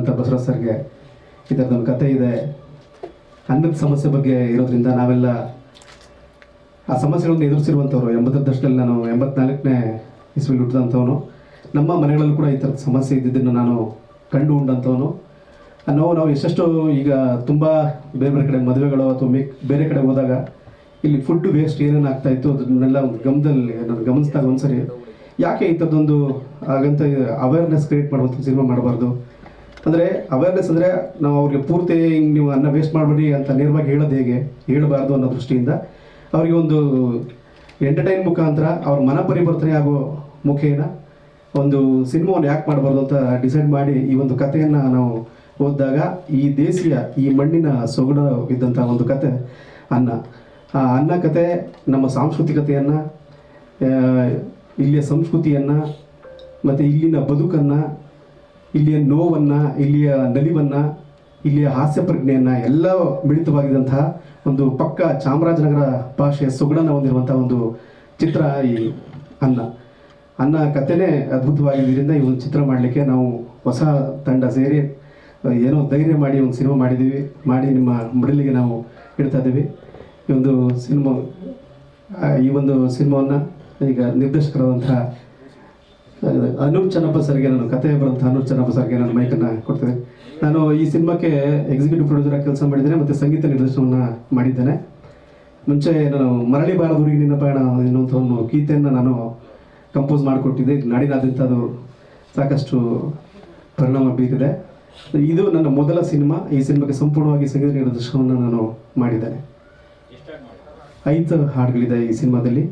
ಅಂತ ಬಸವರಾಜ್ ಸರ್ಗೆ ಈ ಥರದೊಂದು ಕತೆ ಇದೆ. ಅನ್ನದ ಸಮಸ್ಯೆ ಬಗ್ಗೆ ಇರೋದ್ರಿಂದ ನಾವೆಲ್ಲ ಆ ಸಮಸ್ಯೆಗಳನ್ನು ಎದುರಿಸಿರುವಂಥವ್ರು. ಎಂಬತ್ತರ ದಶಕದಲ್ಲಿ ನಾನು ಎಂಬತ್ನಾಲ್ಕನೇ ಇಸ್ವಿಲಿ ಹುಟ್ಟಿದಂಥವನು. ನಮ್ಮ ಮನೆಗಳಲ್ಲೂ ಕೂಡ ಈ ಥರದ ಸಮಸ್ಯೆ ಇದ್ದಿದ್ದನ್ನು ನಾನು ಕಂಡು ಉಂಡಂಥವನು. ನಾವು ನಾವು ಎಷ್ಟೆಷ್ಟು ಈಗ ತುಂಬ ಬೇರೆ ಬೇರೆ ಕಡೆ ಮದುವೆಗಳು ಅಥವಾ ಬೇರೆ ಕಡೆ ಹೋದಾಗ ಇಲ್ಲಿ ಫುಡ್ ವೇಸ್ಟ್ ಏನೇನು ಆಗ್ತಾ ಇತ್ತು ಅದನ್ನೆಲ್ಲ ಒಂದು ಗಮನದಲ್ಲಿ ನಾನು ಗಮನಿಸಿದಾಗ ಒಂದ್ಸರಿ, ಯಾಕೆ ಈ ಥರದೊಂದು ಹಾಗಂತ ಅವೇರ್ನೆಸ್ ಕ್ರಿಯೇಟ್ ಮಾಡುವಂಥ ಸಿನಿಮಾ ಮಾಡಬಾರ್ದು? ಅಂದರೆ ಅವೇರ್ನೆಸ್ ಅಂದರೆ ನಾವು ಅವ್ರಿಗೆ ಪೂರ್ತಿ ಹಿಂಗೆ ನೀವು ಅನ್ನ ವೇಸ್ಟ್ ಮಾಡಬೇಡಿ ಅಂತ ನೇರವಾಗಿ ಹೇಳೋದು ಹೇಗೆ? ಹೇಳಬಾರ್ದು ಅನ್ನೋ ದೃಷ್ಟಿಯಿಂದ ಅವರಿಗೆ ಒಂದು ಎಂಟರ್ಟೈನ್ ಮುಖಾಂತರ ಅವ್ರ ಮನ ಪರಿವರ್ತನೆ ಆಗೋ ಮುಖೇನ ಒಂದು ಸಿನಿಮಾವನ್ನು ಯಾಕೆ ಮಾಡಬಾರ್ದು ಅಂತ ಡಿಸೈಡ್ ಮಾಡಿ ಈ ಒಂದು ಕಥೆಯನ್ನು ನಾವು ಓದಿದಾಗ ಈ ದೇಸಿಯ, ಈ ಮಣ್ಣಿನ ಸೊಗಡು ಇದ್ದಂಥ ಒಂದು ಕತೆ ಅನ್ನ. ಆ ಅನ್ನ ಕತೆ ನಮ್ಮ ಸಾಂಸ್ಕೃತಿಕತೆಯನ್ನು ಇಲ್ಲಿಯ ಸಂಸ್ಕೃತಿಯನ್ನು, ಮತ್ತು ಇಲ್ಲಿನ ಬದುಕನ್ನು ಇಲ್ಲಿಯ ನೋವನ್ನು, ಇಲ್ಲಿಯ ನಲಿವನ್ನು, ಇಲ್ಲಿಯ ಹಾಸ್ಯ ಪ್ರಜ್ಞೆಯನ್ನು ಎಲ್ಲ ಮಿಳಿತವಾಗಿದ್ದಂತಹ ಒಂದು ಪಕ್ಕ ಚಾಮರಾಜನಗರ ಭಾಷೆಯ ಸೊಗಡನ್ನು ಹೊಂದಿರುವಂಥ ಒಂದು ಚಿತ್ರ ಈ ಅನ್ನ. ಅನ್ನ ಕಥೆನೇ ಅದ್ಭುತವಾಗಿದ್ದರಿಂದ ಈ ಒಂದು ಚಿತ್ರ ಮಾಡಲಿಕ್ಕೆ ನಾವು ಹೊಸ ತಂಡ ಸೇರಿ, ಏನೋ ಧೈರ್ಯ ಮಾಡಿ ಒಂದು ಸಿನಿಮಾ ಮಾಡಿದ್ದೀವಿ, ಮಾಡಿ ನಿಮ್ಮ ಮಡಲಿಗೆ ನಾವು ಇಡ್ತಾ ಇದ್ದೀವಿ. ಈ ಒಂದು ಸಿನಿಮಾ ಈ ಒಂದು ಸಿನಿಮಾವನ್ನು ಈಗ ನಿರ್ದೇಶಕರಾದಂತಹ ಅನೂಪ್ ಚನ್ನಪ್ಪ ಸರ್ಗೆ ನಾನು ಕತೆ ಬರುವಂಥ ಅನೂಪ್ ಚನ್ನಪ್ಪ ಸರ್ಗೆ ನಾನು ಮೈಕನ್ನು ಕೊಡ್ತೇನೆ. ನಾನು ಈ ಸಿನಿಮಾಕ್ಕೆ ಎಕ್ಸಿಕ್ಯೂಟಿವ್ ಪ್ರೊಡ್ಯೂಸರ್ ಆಗಿ ಕೆಲಸ ಮಾಡಿದ್ದೇನೆ ಮತ್ತು ಸಂಗೀತ ನಿರ್ದೇಶನವನ್ನು ಮಾಡಿದ್ದೇನೆ. ಮುಂಚೆ ನಾನು ಮರಳಿ ಬಾರದೂರಿಗೆ ನಿನ್ನ ಪಯಣ ಎನ್ನುವಂಥ ಒಂದು ಗೀತೆಯನ್ನು ನಾನು ಕಂಪೋಸ್ ಮಾಡಿಕೊಟ್ಟಿದ್ದೆ. ನಾಡಿನಾದ್ಯಂತ ಅದು ಸಾಕಷ್ಟು ಪರಿಣಾಮ ಬೀರಿದೆ. ಇದು ನನ್ನ ಮೊದಲ ಸಿನಿಮಾ. ಈ ಸಿನಿಮಾಕ್ಕೆ ಸಂಪೂರ್ಣವಾಗಿ ಸಂಗೀತ ನಿರ್ದೇಶನವನ್ನು ನಾನು ಮಾಡಿದ್ದೇನೆ. ಐದು ಹಾಡುಗಳಿದೆ ಈ ಸಿನಿಮಾದಲ್ಲಿ.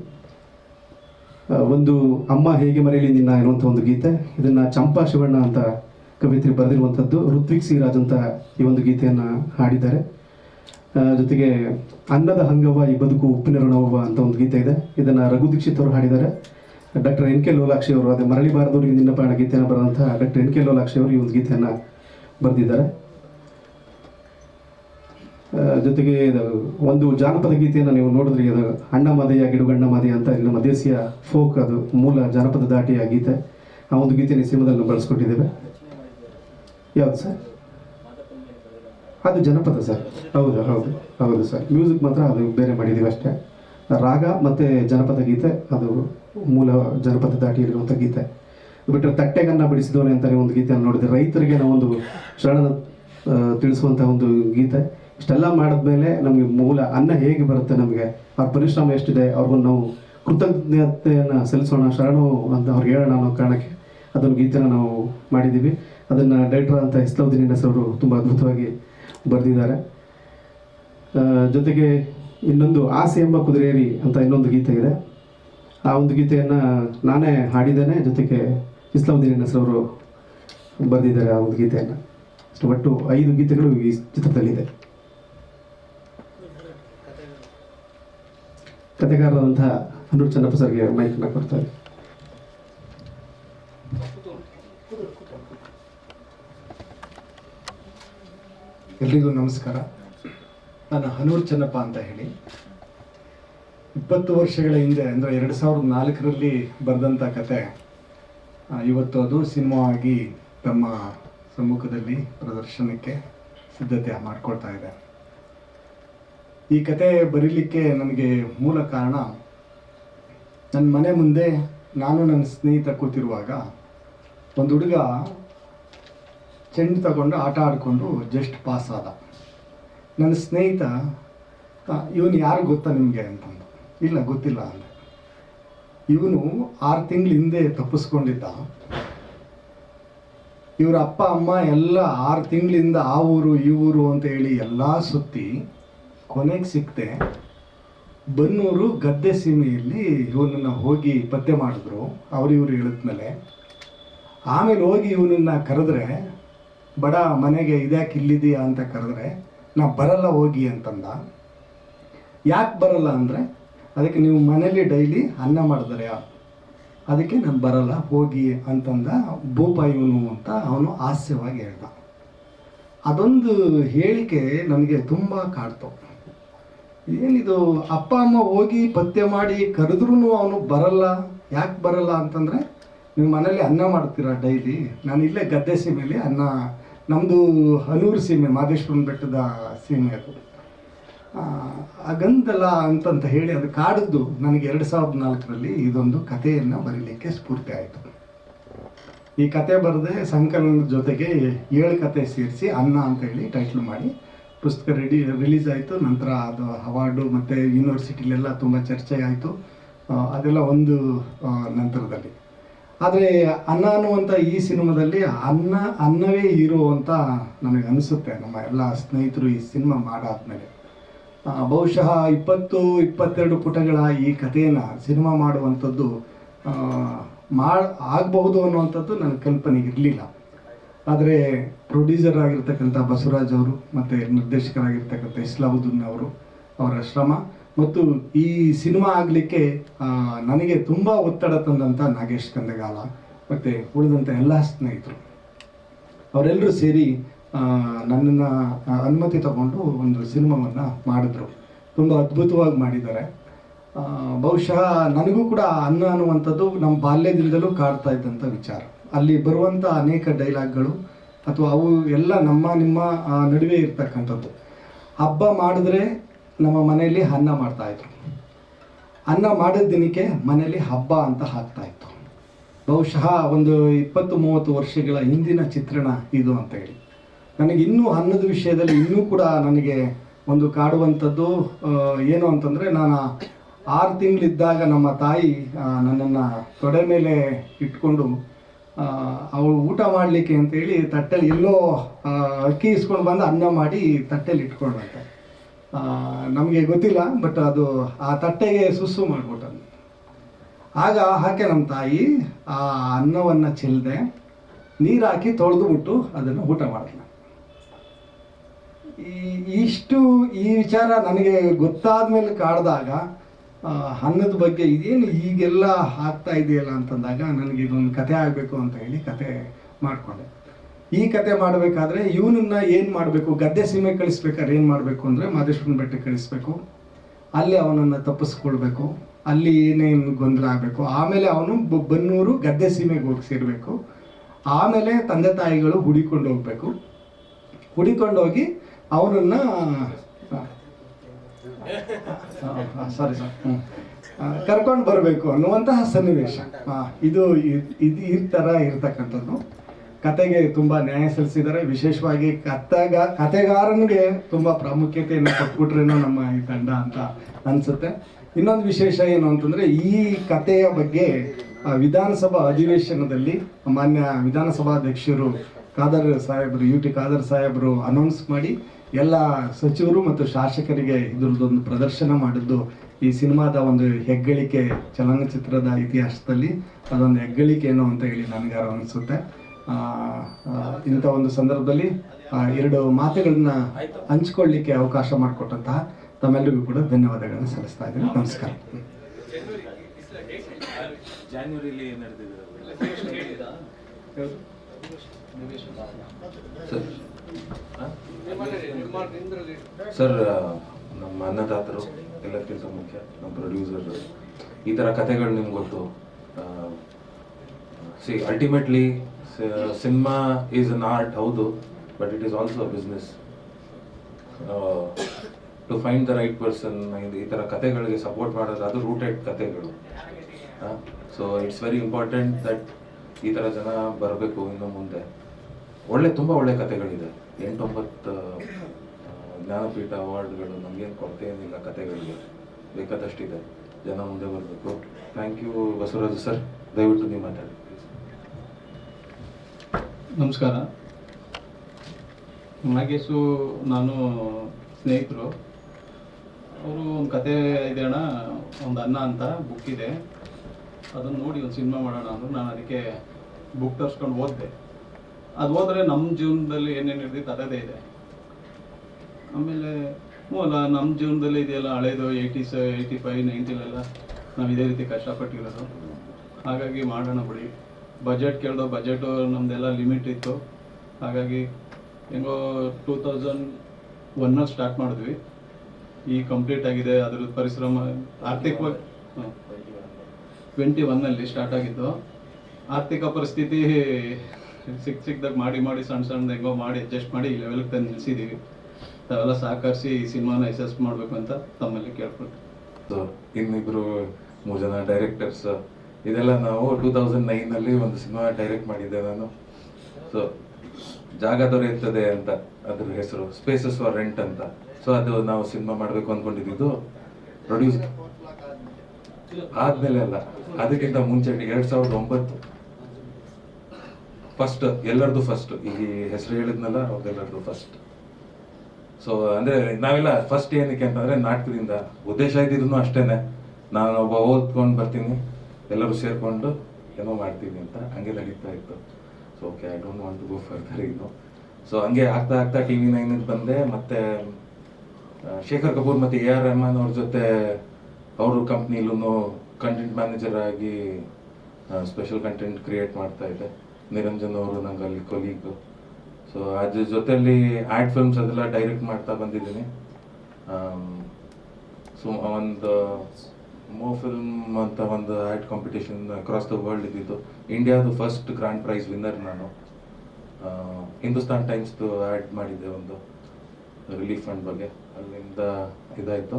ಒಂದು ಅಮ್ಮ ಹೇಗೆ ಮರೆಯಲಿ ನಿನ್ನ ಎನ್ನುವಂಥ ಒಂದು ಗೀತೆ. ಇದನ್ನ ಚಂಪಾ ಶಿವಣ್ಣ ಅಂತ ಕವಿತ್ರಿ ಬರೆದಿರುವಂಥದ್ದು. ಋತ್ವಿಕ್ ಸಿರಾಜ್ ಅಂತ ಈ ಒಂದು ಗೀತೆಯನ್ನು ಹಾಡಿದ್ದಾರೆ. ಜೊತೆಗೆ ಅನ್ನದ ಹಂಗವ ಈ ಬದುಕು ಉಪ್ಪಿನ ಋಣವ ಅಂತ ಒಂದು ಗೀತೆ ಇದೆ. ಇದನ್ನ ರಘು ದೀಕ್ಷಿತ್ ಅವರು ಹಾಡಿದ್ದಾರೆ. ಡಾಕ್ಟರ್ ಎನ್ ಕೆ ಲೋಲಾಕ್ಷಿ ಅವರು ಅದೇ ಮರಳಿ ಬಾರದವರಿಗೆ ನಿನ್ನ ಪಯಣ ಗೀತೆಯನ್ನು ಬರೆದಂತಹ ಡಾಕ್ಟರ್ ಎನ್ ಕೆ ಲೋಲಾಕ್ಷಿ ಅವರು ಈ ಒಂದು ಗೀತೆಯನ್ನು ಬರೆದಿದ್ದಾರೆ. ಜೊತೆಗೆ ಒಂದು ಜಾನಪದ ಗೀತೆಯನ್ನು ನೀವು ನೋಡಿದ್ರಿ ಅದು ಅಣ್ಣ ಮದೆಯ ಗಿಡುಗಣ್ಣ ಮದೆಯ ಅಂತ ನಮ್ಮ ದೇಶೀಯ ಫೋಕ್ ಅದು ಮೂಲ ಜಾನಪದ ದಾಟಿಯ ಗೀತೆ. ಆ ಒಂದು ಗೀತೆಯನ್ನು ಸಿನಿಮಾದಲ್ಲಿ ಬಳಸ್ಕೊಟ್ಟಿದ್ದೇವೆ. ಯಾವ್ದು ಸರ್? ಅದು ಜನಪದ ಸರ್. ಹೌದು ಹೌದು ಹೌದು ಸರ್. ಮ್ಯೂಸಿಕ್ ಮಾತ್ರ ಅದು ಬೇರೆ ಮಾಡಿದ್ದೀವಿ ಅಷ್ಟೇ. ರಾಗ ಮತ್ತು ಜನಪದ ಗೀತೆ, ಅದು ಮೂಲ ಜನಪದ ದಾಟಿ ಇರುವಂಥ ಗೀತೆ. ಬಿಟ್ಟರೆ ತಟ್ಟೆಗನ್ನ ಬಿಡಿಸಿದವನೇ ಅಂತಲೇ ಒಂದು ಗೀತೆಯನ್ನು ನೋಡಿದ್ರೆ ರೈತರಿಗೆ ನಾವೊಂದು ಶರಣ ತಿಳಿಸುವಂಥ ಒಂದು ಗೀತೆ. ಇಷ್ಟೆಲ್ಲ ಮಾಡಿದ್ಮೇಲೆ ನಮಗೆ ಮೂಲ ಅನ್ನ ಹೇಗೆ ಬರುತ್ತೆ ನಮಗೆ? ಅವ್ರ ಪರಿಶ್ರಮ ಎಷ್ಟಿದೆ? ಅವ್ರಿಗೊಂದು ನಾವು ಕೃತಜ್ಞತೆಯನ್ನು ಸಲ್ಲಿಸೋಣ, ಶರಣು ಅಂತ ಅವ್ರಿಗೆ ಹೇಳೋಣ ಅನ್ನೋ ಕಾರಣಕ್ಕೆ ಅದೊಂದು ಗೀತೆನ ನಾವು ಮಾಡಿದ್ದೀವಿ. ಅದನ್ನು ಡೈರೆಕ್ಟರ್ ಅಂತ ಇಸ್ಲೌದ್ದೀನಿ ಅವರು ತುಂಬ ಅದ್ಭುತವಾಗಿ ಬರೆದಿದ್ದಾರೆ. ಜೊತೆಗೆ ಇನ್ನೊಂದು ಆಸೆ ಎಂಬ ಕುದುರೆಯರಿ ಅಂತ ಇನ್ನೊಂದು ಗೀತೆ ಇದೆ. ಆ ಒಂದು ಗೀತೆಯನ್ನು ನಾನೇ ಹಾಡಿದ್ದೇನೆ. ಜೊತೆಗೆ ಇಸ್ಲಾವುದ್ದೀನ್ ಅವರು ಬರೆದಿದ್ದಾರೆ ಆ ಒಂದು ಗೀತೆಯನ್ನು. ಅಷ್ಟು ಒಟ್ಟು ಐದು ಗೀತೆಗಳು ಈ ಚಿತ್ರದಲ್ಲಿದೆ. ಕಥೆಗಾರರಾದಂತಹ ಅನೂರ್ ಚನ್ನಪ್ಪ ಸರ್ಗೆ ಕೊಡ್ತಾ ಕೊಡ್ತಾರೆ ಎಲ್ರಿಗೂ ನಮಸ್ಕಾರ. ನಾನು ಹನೂರ್ ಚನ್ನಪ್ಪ ಅಂತ ಹೇಳಿ. ಇಪ್ಪತ್ತು ವರ್ಷಗಳ ಹಿಂದೆ ಅಂದರೆ ಎರಡು ಸಾವಿರದ ನಾಲ್ಕರಲ್ಲಿ ಬರೆದಂಥ ಕತೆ ಇವತ್ತು ಅದು ಸಿನಿಮಾ ಆಗಿ ತಮ್ಮ ಸಮ್ಮುಖದಲ್ಲಿ ಪ್ರದರ್ಶನಕ್ಕೆ ಸಿದ್ಧತೆ ಮಾಡಿಕೊಳ್ತಾ ಇದೆ. ಈ ಕತೆ ಬರೀಲಿಕ್ಕೆ ನನಗೆ ಮೂಲ ಕಾರಣ ನನ್ನ ಮನೆ ಮುಂದೆ ನಾನು ನನ್ನ ಸ್ನೇಹಿತ ಕೂತಿರುವಾಗ ಒಂದು ಹುಡುಗ ಚೆಂಡು ತಗೊಂಡು ಆಟ ಆಡಿಕೊಂಡು ಜಸ್ಟ್ ಪಾಸ್ ಆದ. ನನ್ನ ಸ್ನೇಹಿತ ಇವನು ಯಾರು ಗೊತ್ತಾ ನಿಮಗೆ? ಅಂತಂದು. ಇಲ್ಲ, ಗೊತ್ತಿಲ್ಲ ಅಂದರೆ ಇವನು ಆರು ತಿಂಗಳ ಹಿಂದೆ ತಪ್ಪಿಸ್ಕೊಂಡಿದ್ದ. ಇವರ ಅಪ್ಪ, ಅಮ್ಮ ಎಲ್ಲ ಆರು ತಿಂಗಳಿಂದ ಆ ಊರು, ಈ ಊರು ಅಂತ ಹೇಳಿ ಎಲ್ಲ ಸುತ್ತಿ ಕೊನೆಗೆ ಸಿಕ್ತೆ. ಬನ್ನೂರು ಗದ್ದೆ ಸೀಮೆಯಲ್ಲಿ ಇವನನ್ನ ಹೋಗಿ ಪತ್ತೆ ಮಾಡಿದ್ರು. ಅವ್ರು ಇವ್ರು ಹೇಳಿದ್ಮೇಲೆ. ಆಮೇಲೆ ಹೋಗಿ ಇವನನ್ನ ಕರೆದ್ರೆ, ಬಡ ಮನೆಗೆ ಇದ್ಯಾಕೆ ಇಲ್ಲಿದೆಯಾ ಅಂತ ಕರೆದ್ರೆ, ನಾ ಬರಲ್ಲ ಹೋಗಿ ಅಂತಂದ. ಯಾಕೆ ಬರಲ್ಲ ಅಂದರೆ, ಅದಕ್ಕೆ ನೀವು ಮನೇಲಿ ಡೈಲಿ ಅನ್ನ ಮಾಡಿದ್ರೆ ಅದಕ್ಕೆ ನಾನು ಬರಲ್ಲ ಹೋಗಿ ಅಂತಂದ ಭೂಪ ಇವನು ಅಂತ ಅವನು ಹಾಸ್ಯವಾಗಿ ಹೇಳ್ದ. ಅದೊಂದು ಹೇಳಿಕೆ ನನಗೆ ತುಂಬ ಕಾಡ್ತು. ಏನಿದು ಅಪ್ಪ ಅಮ್ಮ ಹೋಗಿ ಪತ್ತೆ ಮಾಡಿ ಕರೆದ್ರೂ ಅವನು ಬರಲ್ಲ. ಯಾಕೆ ಬರಲ್ಲ ಅಂತಂದರೆ ನೀವು ಮನೇಲಿ ಅನ್ನ ಮಾಡ್ತೀರಾ ಡೈಲಿ? ನಾನು ಇಲ್ಲೇ ಗದ್ದೆ ಸೀಮೆಯಲ್ಲಿ ಅನ್ನ ನಮ್ಮದು ಹನೂರು ಸೀಮೆ ಮಾದೇಶ್ವರನ ಬೆಟ್ಟದ ಸೀಮೆ ಅದು. ಆ, ಅಂತಂತ ಹೇಳಿ ಅದು ಕಾಡಿದ್ದು ನನಗೆ ಎರಡು ಸಾವಿರದ ನಾಲ್ಕರಲ್ಲಿ ಇದೊಂದು ಕಥೆಯನ್ನು ಬರೀಲಿಕ್ಕೆ ಸ್ಫೂರ್ತಿ ಆಯಿತು. ಈ ಕತೆ ಬರೆದೆ ಸಂಕಲನದ ಜೊತೆಗೆ ಏಳು ಕತೆ ಸೇರಿಸಿ ಅನ್ನ ಅಂತ ಹೇಳಿ ಟೈಟ್ಲ್ ಮಾಡಿ ಪುಸ್ತಕ ರೆಡಿ ರಿಲೀಸ್ ಆಯಿತು. ನಂತರ ಅದು ಅವಾರ್ಡು ಮತ್ತು ಯೂನಿವರ್ಸಿಟಿಲೆಲ್ಲ ತುಂಬ ಚರ್ಚೆ ಆಯಿತು. ಅದೆಲ್ಲ ಒಂದು ನಂತರದಲ್ಲಿ. ಆದರೆ ಅನ್ನ ಅನ್ನುವಂಥ ಈ ಸಿನಿಮಾದಲ್ಲಿ ಅನ್ನ, ಅನ್ನವೇ ಹೀರೋ ಅಂತ ನನಗೆ ಅನಿಸುತ್ತೆ. ನಮ್ಮ ಎಲ್ಲ ಸ್ನೇಹಿತರು ಈ ಸಿನಿಮಾ ಮಾಡಾದ್ಮೇಲೆ. ಮೇಲೆ ಬಹುಶಃ ಇಪ್ಪತ್ತು, ಇಪ್ಪತ್ತೆರಡು ಪುಟಗಳ ಈ ಕಥೆಯನ್ನು ಸಿನಿಮಾ ಮಾಡುವಂಥದ್ದು ಮಾಡ, ಆಗಬಹುದು ಅನ್ನುವಂಥದ್ದು ನನ್ನ ಕಲ್ಪನೆ ಇರಲಿಲ್ಲ. ಆದರೆ ಪ್ರೊಡ್ಯೂಸರ್ ಆಗಿರ್ತಕ್ಕಂಥ ಬಸವರಾಜ್ ಅವರು ಮತ್ತು ನಿರ್ದೇಶಕರಾಗಿರ್ತಕ್ಕಂಥ ಇಸ್ಲಾವುದ್ದೀನ್ ಅವರು ಅವರ ಶ್ರಮ. ಮತ್ತು ಈ ಸಿನಿಮಾ ಆಗಲಿಕ್ಕೆ ನನಗೆ ತುಂಬ ಒತ್ತಡ ತಂದಂಥ ನಾಗೇಶ್ ಕಂದಗಾಲ ಮತ್ತು ಉಳಿದಂಥ ಎಲ್ಲ ಸ್ನೇಹಿತರು. ಅವರೆಲ್ಲರೂ ಸೇರಿ ನನ್ನನ್ನು ಅನುಮತಿ ತಗೊಂಡು ಒಂದು ಸಿನಿಮಾವನ್ನು ಮಾಡಿದ್ರು. ತುಂಬ ಅದ್ಭುತವಾಗಿ ಮಾಡಿದ್ದಾರೆ. ಬಹುಶಃ ನನಗೂ ಕೂಡ ಅನ್ನ ಅನ್ನುವಂಥದ್ದು ನಮ್ಮ ಬಾಲ್ಯದಿಂದಲೂ ಕಾಡ್ತಾ ಇದ್ದಂಥ ವಿಚಾರ. ಅಲ್ಲಿ ಬರುವಂಥ ಅನೇಕ ಡೈಲಾಗ್ಗಳು ಅಥವಾ ಅವು ಎಲ್ಲ ನಮ್ಮ, ನಿಮ್ಮ ನಡುವೆ ಇರ್ತಕ್ಕಂಥದ್ದು. ಹಬ್ಬ ಮಾಡಿದ್ರೆ ನಮ್ಮ ಮನೆಯಲ್ಲಿ ಅನ್ನ ಮಾಡ್ತಾಯಿದ್ರು ಅನ್ನ ಮಾಡಿದ ದಿನಕ್ಕೆ ಮನೆಯಲ್ಲಿ ಹಬ್ಬ ಅಂತ ಹಾಕ್ತಾಯಿತ್ತು ಬಹುಶಃ ಒಂದು ಇಪ್ಪತ್ತು, ಮೂವತ್ತು ವರ್ಷಗಳ ಹಿಂದಿನ ಚಿತ್ರಣ ಇದು ಅಂತ ಹೇಳಿ. ನನಗೆ ಇನ್ನೂ ಅನ್ನದ ವಿಷಯದಲ್ಲಿ ಇನ್ನೂ ಕೂಡ ನನಗೆ ಒಂದು ಕಾಡುವಂಥದ್ದು ಏನು ಅಂತಂದರೆ ನಾನು ಆರು ತಿಂಗಳಿದ್ದಾಗ ನಮ್ಮ ತಾಯಿ ನನ್ನನ್ನು ತೊಡೆ ಮೇಲೆ ಇಟ್ಕೊಂಡು ಅವಳು ಊಟ ಮಾಡಲಿಕ್ಕೆ ಅಂತೇಳಿ ತಟ್ಟೆಲಿ ಎಲ್ಲೋ ಅಕ್ಕಿ ಇಸ್ಕೊಂಡು ಬಂದು ಅನ್ನ ಮಾಡಿ ತಟ್ಟೆಲಿ ಇಟ್ಕೊಂಡಂತೆ. ನಮಗೆ ಗೊತ್ತಿಲ್ಲ, ಬಟ್ ಅದು ಆ ತಟ್ಟೆಗೆ ಸುಸ್ಸು ಮಾಡಿಬಿಟ್ಟನು ಆಗ ಹಾಕೆ ನಮ್ಮ ತಾಯಿ ಆ ಅನ್ನವನ್ನು ಚೆಲ್ಲದೆ ನೀರು ಹಾಕಿ ತೊಳೆದು ಬಿಟ್ಟು ಅದನ್ನು ಊಟ ಮಾಡಿದ್ಲು. ಈ, ಇಷ್ಟು ಈ ವಿಚಾರ ನನಗೆ ಗೊತ್ತಾದ ಮೇಲೆ ಕಾಡ್ದಾಗ ಅನ್ನದ ಬಗ್ಗೆ ಇದೇನು ಈಗೆಲ್ಲ ಆಗ್ತಾ ಇದೆಯಲ್ಲ ಅಂತಂದಾಗ ನನಗೆ ಇದೊಂದು ಕತೆ ಆಗಬೇಕು ಅಂತ ಹೇಳಿ ಕತೆ ಮಾಡಿಕೊಂಡೆ. ಈ ಕತೆ ಮಾಡಬೇಕಾದ್ರೆ ಇವನನ್ನ ಏನು ಮಾಡಬೇಕು? ಗದ್ದೆ ಸೀಮೆ ಕಳಿಸ್ಬೇಕಾದ್ರೆ ಏನು ಮಾಡಬೇಕು ಅಂದರೆ ಮಾದೇಶ್ವರನ ಬೆಟ್ಟಕ್ಕೆ ಕಳಿಸ್ಬೇಕು. ಅಲ್ಲಿ ಅವನನ್ನು ತಪ್ಪಿಸ್ಕೊಳ್ಬೇಕು. ಅಲ್ಲಿ ಏನೇನು ಗೊಂದಲ ಆಗಬೇಕು? ಆಮೇಲೆ ಅವನು ಬನ್ನೂರು ಗದ್ದೆ ಸೀಮೆಗೆ ಹೋಗಿ ಆಮೇಲೆ ತಂದೆ ತಾಯಿಗಳು ಹುಡಿಕೊಂಡು ಹೋಗಬೇಕು. ಹುಡಿಕೊಂಡೋಗಿ ಅವನನ್ನ ಸಾರಿ ಸರ್ ಕರ್ಕೊಂಡು ಬರಬೇಕು ಅನ್ನುವಂತಹ ಸನ್ನಿವೇಶ. ಇದು ಇದು ಈ ಥರ ಇರ್ತಕ್ಕಂಥದ್ದು. ಕತೆಗೆ ತುಂಬ ನ್ಯಾಯ ಸಲ್ಲಿಸಿದ್ದಾರೆ. ವಿಶೇಷವಾಗಿ ಕತೆಗ ಕತೆಗಾರನಿಗೆ ತುಂಬ ಪ್ರಾಮುಖ್ಯತೆಯನ್ನು ಕೊಟ್ಬಿಟ್ರೇನೋ ನಮ್ಮ ಈ ತಂಡ ಅಂತ ಅನಿಸುತ್ತೆ. ಇನ್ನೊಂದು ವಿಶೇಷ ಏನು ಅಂತಂದರೆ, ಈ ಕತೆಯ ಬಗ್ಗೆ ವಿಧಾನಸಭಾ ಅಧಿವೇಶನದಲ್ಲಿ ಮಾನ್ಯ ವಿಧಾನಸಭಾಧ್ಯಕ್ಷರು ಖಾದರ್ ಸಾಹೇಬರು, ಯು ಟಿ ಖಾದರ್ ಸಾಹೇಬರು ಅನೌನ್ಸ್ ಮಾಡಿ ಎಲ್ಲ ಸಚಿವರು ಮತ್ತು ಶಾಸಕರಿಗೆ ಇದ್ರದ್ದೊಂದು ಪ್ರದರ್ಶನ ಮಾಡಿದ್ದು ಈ ಸಿನಿಮಾದ ಒಂದು ಹೆಗ್ಗಳಿಕೆ ಚಲನಚಿತ್ರದ ಇತಿಹಾಸದಲ್ಲಿ ಅದೊಂದು ಹೆಗ್ಗಳಿಕೆ ಏನೋ ಅಂತ ಹೇಳಿ ನನಗಾರ ಅನಿಸುತ್ತೆ. ಇಂಥ ಒಂದು ಸಂದರ್ಭದಲ್ಲಿ ಆ, ಎರಡು ಮಾತುಗಳನ್ನ ಹಂಚ್ಕೊಳ್ಳಿಕ್ಕೆ ಅವಕಾಶ ಮಾಡಿಕೊಟ್ಟಂತಹ ತಮ್ಮೆಲ್ಲರಿಗೂ ಕೂಡ ಧನ್ಯವಾದಗಳನ್ನು ಸಲ್ಲಿಸ್ತಾ ಇದ್ದೀನಿ. ನಮಸ್ಕಾರ. ಸರ್ ಸರ್ ನಮ್ಮ ಅನ್ನದಾತರು ಎಲ್ಲಕ್ಕಿಂತ ಮುಖ್ಯ, ನಮ್ಮ ಪ್ರೊಡ್ಯೂಸರ್ ಈ ಥರ ಕಥೆಗಳು ನಿಮ್ಗೆ ಗೊತ್ತು. See ultimately cinema is an art ಹೌದು but it is also business to find the right person ಈ ಥರ ಕಥೆಗಳಿಗೆ ಸಪೋರ್ಟ್ ಮಾಡೋದು ಅದು ರೂಟೆಡ್ ಕಥೆಗಳು. So it's very important that ಈ ಥರ ಜನ ಬರಬೇಕು ಇನ್ನು ಮುಂದೆ. ಒಳ್ಳೆ, ತುಂಬ ಒಳ್ಳೆ ಕತೆಗಳಿದೆ ಎಂಟೊಂಬತ್ತು ಜ್ಞಾನಪೀಠ ಅವಾರ್ಡ್ಗಳು ನಮಗೇನು ಕೊರತೆ ಏನಿಲ್ಲ ಕತೆಗಳಿಗೆ ಬೇಕಾದಷ್ಟಿದೆ. ಜನ ಮುಂದೆ ಬರಬೇಕು. Thank you Basavaraja sir. ದಯವಿಟ್ಟು ನೀವು ಮಾತಾಡಿ. ನಮಸ್ಕಾರ. ನಾಗೇಶು, ನಾನು ಸ್ನೇಹಿತರು. ಅವರು ಒಂದು ಕತೆ ಇದೆ ಅಣ್ಣ ಒಂದು ಅನ್ನ ಅಂತ ಬುಕ್ ಇದೆ. ಅದನ್ನು ನೋಡಿ ಒಂದು ಸಿನಿಮಾ ಮಾಡೋಣ ಅಂದರು ನಾನು ಅದಕ್ಕೆ ಬುಕ್ ತರಿಸ್ಕೊಂಡು ಓದಿದೆ ಅದು ಹೋದ್ರೆ ನಮ್ಮ ಜೀವನದಲ್ಲಿ ಏನೇನು ಇರ್ತಿತ್ತು ಅದೇ ಇದೆ. ಆಮೇಲೆ ಹ್ಞೂ ಅಲ್ಲ ನಮ್ಮ ಜೀವನದಲ್ಲಿ ಇದೆಯಲ್ಲ ಹಳೇದು ಏಯ್ಟೀಸ್ ಏಯ್ಟಿ ಫೈವ್ ನೈಂಟಿಲೆಲ್ಲ ನಾವು ಇದೇ ರೀತಿ ಕಷ್ಟಪಟ್ಟಿರೋದು. ಹಾಗಾಗಿ ಮಾಡೋಣ ಬಿಡಿ. ಬಜೆಟ್ ಕೇಳ್ದೋ ಬಜೆಟು ನಮ್ಮದೆಲ್ಲ ಲಿಮಿಟ್ ಇತ್ತು. ಹಾಗಾಗಿ ಹೆಂಗೋ ಟೂ ತೌಸಂಡ್ ಒನ್ನಲ್ಲಿ ಸ್ಟಾರ್ಟ್ ಮಾಡಿದ್ವಿ. ಈ ಕಂಪ್ಲೀಟ್ ಆಗಿದೆ ಅದ್ರ ಪರಿಶ್ರಮ ಆರ್ಥಿಕವಾಗಿ ಟ್ವೆಂಟಿ ಒನ್ನಲ್ಲಿ ಸ್ಟಾರ್ಟ್ ಆಗಿದ್ದು. ಆರ್ಥಿಕ ಪರಿಸ್ಥಿತಿ ಸಿಕ್ ಸಿಕ್ದಾಗ ಮಾಡಿ ಮಾಡಿ ಸಣ್ಣ ಸಣ್ಣ ಹೆಂಗೋ ಮಾಡಿ ಅಡ್ಜಸ್ಟ್ ಮಾಡಿ ಈ ಲೆವೆಲ್ಗೆ ತಂದು ನಿಲ್ಸಿದ್ದೀವಿ ತಾವೆಲ್ಲ ಸಹಕರಿಸಿ ಈ ಸಿನಿಮಾನ ಯಶಸ್ ಮಾಡಬೇಕು ಅಂತ ತಮ್ಮಲ್ಲಿ ಕೇಳ್ಕೊಳ್ತೀವಿ ಸೊ ಇನ್ನಿಬ್ರು ಮೂರು ಜನ ಡೈರೆಕ್ಟರ್ಸ್ ಇದೆಲ್ಲ ನಾವು ಟೂ ತೌಸಂಡ್ ನೈನಲ್ಲಿ ಒಂದು ಸಿನಿಮಾ ಡೈರೆಕ್ಟ್ ಮಾಡಿದ್ದೆ ನಾನು. ಸೊ ಜಾಗ ದೊರೆಯುತ್ತದೆ ಅಂತ ಅದ್ರ ಹೆಸರು ಸ್ಪೇಸಸ್ ಫಾರ್ ರೆಂಟ್ ಅಂತ. ಸೊ ಅದು ನಾವು ಸಿನಿಮಾ ಮಾಡಬೇಕು ಅಂದ್ಕೊಂಡಿದ್ದು ಪ್ರೊಡ್ಯೂಸ್ ಆದ್ಮೇಲೆ ಅಲ್ಲ, ಅದಕ್ಕಿಂತ ಮುಂಚೆ ಎರಡ್ ಸಾವಿರದ ಒಂಬತ್ತು ಫಸ್ಟ್ ಎಲ್ಲರದು ಫಸ್ಟ್ ಈ ಹೆಸರು ಹೇಳಿದ್ನಲ್ಲ ಅವ್ರದ್ದೆಲ್ಲರದು ಫಸ್ಟ್ ಸೊ ಅಂದ್ರೆ ನಾವೆಲ್ಲ ಫಸ್ಟ್ ಏನಕ್ಕೆ ಅಂತಂದ್ರೆ ನಾಟಕದಿಂದ. ಉದ್ದೇಶ ಇದ್ದಿದ್ರು ಅಷ್ಟೇನೆ. ನಾನು ಒಬ್ಬ ಓದ್ಕೊಂಡು ಬರ್ತೀನಿ, ಎಲ್ಲರೂ ಸೇರ್ಕೊಂಡು ಏನೋ ಮಾಡ್ತೀನಿ ಅಂತ ಹಂಗೆ ನಡೀತಾ ಇತ್ತು. So okay I don't want to go further ಇನ್ನು ಸೊ ಹಂಗೆ ಆಗ್ತಾ ಆಗ್ತಾ ಟಿ ವಿ ನೈನ್ ಬಂದೆ, ಮತ್ತೆ ಶೇಖರ್ ಕಪೂರ್ ಮತ್ತೆ ಎ ಆರ್ ರೆಹಮಾನ್ ಅವ್ರ ಜೊತೆ ಅವರು ಕಂಪ್ನಿಲೂ ಕಂಟೆಂಟ್ ಮ್ಯಾನೇಜರ್ ಆಗಿ ಸ್ಪೆಷಲ್ ಕಂಟೆಂಟ್ ಕ್ರಿಯೇಟ್ ಮಾಡ್ತಾ ಇದ್ದೆ. ನಿರಂಜನ್ ಅವರು ನಂಗೆ ಅಲ್ಲಿ ಕೊಲೀಗ್ ಸೊ ಅದ್ರ ಜೊತೆಯಲ್ಲಿ ಆ್ಯಡ್ ಫಿಲ್ಮ್ಸ್ ಅದೆಲ್ಲ ಡೈರೆಕ್ಟ್ ಮಾಡ್ತಾ ಬಂದಿದ್ದೀನಿ. ಸೊ ಒಂದು ಮೋ ಫಿಲ್ಮ್ ಅಂತ ಒಂದು ad competition across the world ಇದ್ದಿತ್ತು. ಇಂಡಿಯಾದು ಫಸ್ಟ್ ಗ್ರ್ಯಾಂಡ್ ಪ್ರೈಸ್ ವಿನ್ನರ್ ನಾನು. ಹಿಂದೂಸ್ತಾನ್ ಟೈಮ್ಸ್ದು ಆ್ಯಡ್ ಮಾಡಿದ್ದೆ ಒಂದು ರಿಲೀಫ್ ಫಂಡ್ ಬಗ್ಗೆ. ಅಲ್ಲಿಂದ ಇದಾಯಿತು.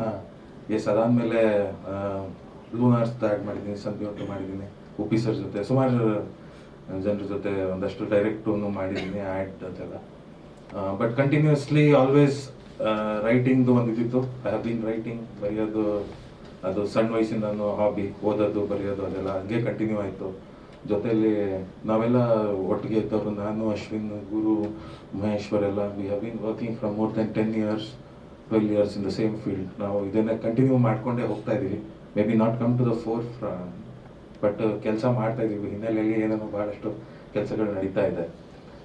ಹಾಂ. ಎಸ್ ಅದಾದಮೇಲೆ ಲೂನಾರ್ಸ್ ಆ್ಯಡ್ ಮಾಡಿದ್ದೀನಿ ಸಂಧ್ಯೋಟ ಮಾಡಿದ್ದೀನಿ. ಉಪಿ ಸರ್ ಜೊತೆ, ಸುಮಾರು ಜನರ ಜೊತೆ ಒಂದಷ್ಟು ಡೈರೆಕ್ಟು ಮಾಡಿದ್ದೀನಿ ಆ್ಯಡ್ ಅದೆಲ್ಲ ಬಟ್ ಕಂಟಿನ್ಯೂಸ್ಲಿ ಆಲ್ವೇಸ್ ರೈಟಿಂಗ್ದು ಒಂದು ಇದ್ದಿತ್ತು ಐ ಹ್ಯಾವ್ ಬೀನ್ ರೈಟಿಂಗ್ ಬರೆಯೋದು, ಅದು ಸಣ್ಣ ವಯಸ್ಸಿಂದನೂ ಹಾಬಿ ಓದೋದು, ಬರೆಯೋದು, ಅದೆಲ್ಲ ಹಂಗೆ ಕಂಟಿನ್ಯೂ ಆಯಿತು. ಜೊತೆಯಲ್ಲಿ ನಾವೆಲ್ಲ ಒಟ್ಟಿಗೆ ಇದ್ದವರು, ನಾನು, ಅಶ್ವಿನ್, ಗುರು, ಮಹೇಶ್ವರ್ ಎಲ್ಲ we have been working from more than ten years twelve years in the same field ನಾವು ಇದನ್ನ ಕಂಟಿನ್ಯೂ ಮಾಡಿಕೊಂಡೇ ಹೋಗ್ತಾ ಇದ್ದೀವಿ. Maybe not come to the fore but ಕೆಲಸ ಮಾಡ್ತಾ ಇದೀವಿ ಹಿನ್ನೆಲೆಯಲ್ಲಿ ಏನೇನೋ ಬಹಳಷ್ಟು ಕೆಲಸಗಳು ನಡೀತಾ ಇದೆ.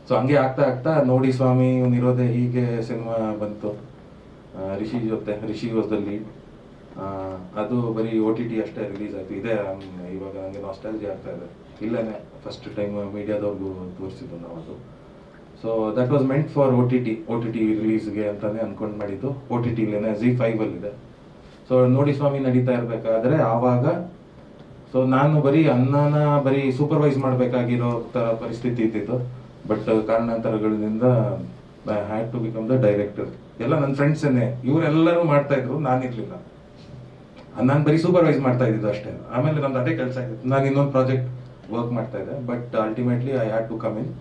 ಸೊ ಹಂಗೆ ಆಗ್ತಾ ಆಗ್ತಾ ನೋಡಿ ಸ್ವಾಮಿ ಇರೋದೇ ಹೀಗೆ ಸಿನಿಮಾ ಬಂತು. ರಿಷಿ ಜೊತೆ, ರಿಷಿ ಲೀಡ್ ಅದು ಬರೀ ಓ ಟಿ ಟಿ ಅಷ್ಟೇ ರಿಲೀಸ್ ಆಯ್ತು. ಇದೆ ಇವಾಗ ನನಗೆ ನಾಸ್ಟಾಲಜಿ ಆಗ್ತಾ ಇದೆ. ಇಲ್ಲೇ ಫಸ್ಟ್ ಟೈಮ್ ಮೀಡಿಯಾದವ್ರಿಗೂ ತೋರಿಸಿದ್ದು ನಾವು ಅದು. So that was meant for O T T O T T ರಿಲೀಸ್ಗೆ ಅಂತಾನೆ ಅನ್ಕೊಂಡು ಮಾಡಿದ್ದು. ಓ ಟಿ ಟಿಲೇನೆ ಜಿ ಫೈವಲ್ಲಿ ಇದೆ ಸೊ ನೋಡಿ ಸ್ವಾಮಿ, ನಡೀತಾ ಇರಬೇಕಾದ್ರೆ ಆವಾಗ ಸೊ ನಾನು ಬರೀ ಅನ್ನನ ಬರೀ ಸೂಪರ್ವೈಸ್ ಮಾಡಬೇಕಾಗಿರೋ ಥರ ಪರಿಸ್ಥಿತಿ ಇದ್ದಿತ್ತು ಬಟ್ ಕಾರಣಾಂತರಗಳಿಂದ I had to become the director ಎಲ್ಲ ನನ್ನ ಫ್ರೆಂಡ್ಸನ್ನೇ ಇವರೆಲ್ಲರೂ ಮಾಡ್ತಾ ಇದ್ರು ನಾನಿರಲಿಲ್ಲ ನಾನು ಬರೀ ಸೂಪರ್ವೈಸ್ ಮಾಡ್ತಾ ಇದ್ದಿದ್ದು ಅಷ್ಟೇ. ಆಮೇಲೆ ನಮ್ದು ಅದೇ ಕೆಲಸ ಆಗಿತ್ತು. ನಾನು ಇನ್ನೊಂದು ಪ್ರಾಜೆಕ್ಟ್ ವರ್ಕ್ ಮಾಡ್ತಾ ಇದ್ದೆ. But ultimately I had to come in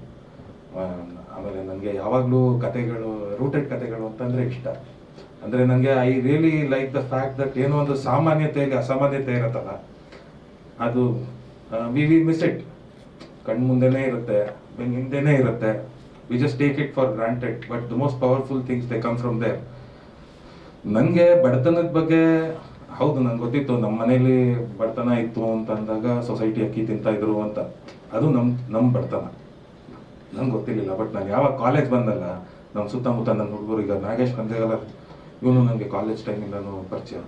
ಆಮೇಲೆ ನನಗೆ ಯಾವಾಗಲೂ ಕತೆಗಳು ರೂಟೆಡ್ ಕತೆಗಳು ಅಂತಂದ್ರೆ ಇಷ್ಟ. ಅಂದ್ರೆ ನನಗೆ I really like the fact that ಏನೋ ಒಂದು ಸಾಮಾನ್ಯತೆಯಲ್ಲಿ ಅಸಾಮಾನ್ಯತೆ ಇರುತ್ತಲ್ಲ. ಅದು ವಿ ವಿ ಮಿಸ್ ಇಟ್ ಕಣ್ ಮುಂದೆನೇ ಇರುತ್ತೆ ಬೆನ್ ಹಿಂದೆನೇ ಇರುತ್ತೆ. We just take it for granted but the most powerful things they come from there ನನಗೆ ಬಡತನದ ಬಗ್ಗೆ, ಹೌದು, ನಂಗೆ ಗೊತ್ತಿತ್ತು ನಮ್ಮ ಮನೇಲಿ ಬಡತನ ಇತ್ತು ಅಂತ ಅಂದಾಗ ಸೊಸೈಟಿ ಅಕ್ಕಿ ತಿಂತಾ ಇದ್ರು ಅಂತ. ಅದು ನಮ್ ನಮ್ಮ ಬಡತನ. ನಂಗೆ ಗೊತ್ತಿರಲಿಲ್ಲ ಬಟ್ ನಾನು ಯಾವಾಗ ಕಾಲೇಜ್ ಬಂದಲ್ಲ ನಮ್ಮ ಸುತ್ತಮುತ್ತ ನನ್ನ ಹುಡುಗರು ಈಗ ನಾಗೇಶ್ ಕಂದೇಗಲ್ಲ ಇವನು ನನಗೆ ಕಾಲೇಜ್ ಟೈಮಿಂದನೂ ಪರಿಚಯ.